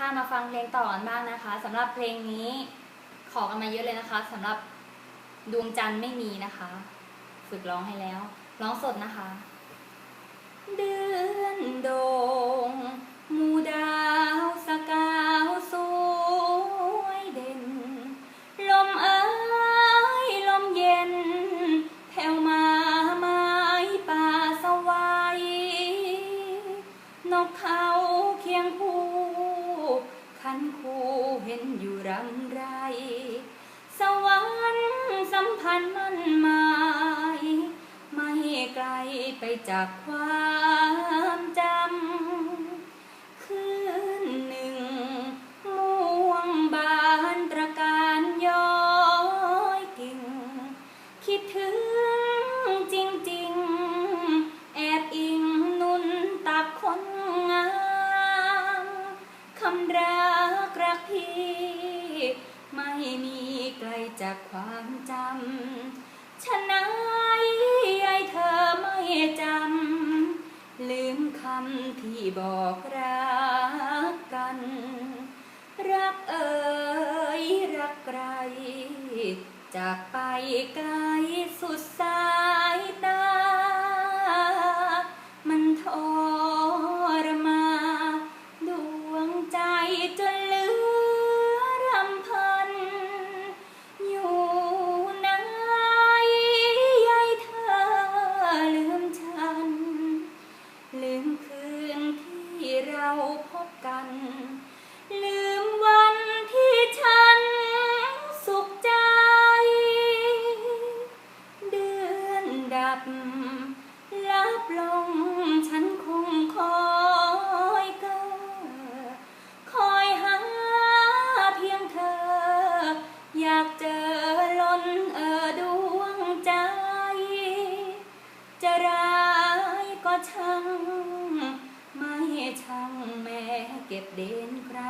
ค่ะมาฟังเพลงต่อกันบ้างนะคะสำหรับเพลงนี้ขอกันมาเยอะเลยนะคะสำหรับดวงจันทร์ไม่มีนะคะ ฝึกร้องให้แล้ว ร้องสดนะคะ เดือนโดงมูดาวสกาวสวยเด่น ลมเอ้ยลมเย็น แผ่วมาไม้ป่าสวายนกเขาเคียงคู่ คันคู่เห็นอยู่รำไร สวรรค์สัมพันธ์มั่นหมาย ไม่ไกลไปจากความจำ คืนหนึ่งม่วงบานตระการย้อยกิ่ง คิดถึง จากความจำชะนายไอ้เธอไม่จำ ลืมคำที่บอกรักกัน รักเอ่ยรักไกร จากไปไกลสุดสายตา พบกัน ลืมวันที่ฉันสุขใจ เดือนดับลับลงฉันคงคอยเกอคอยหาเพียงเธอ อยากเจอล้นเออดวงใจ จะร้ายก็ช่าง ด่นใคร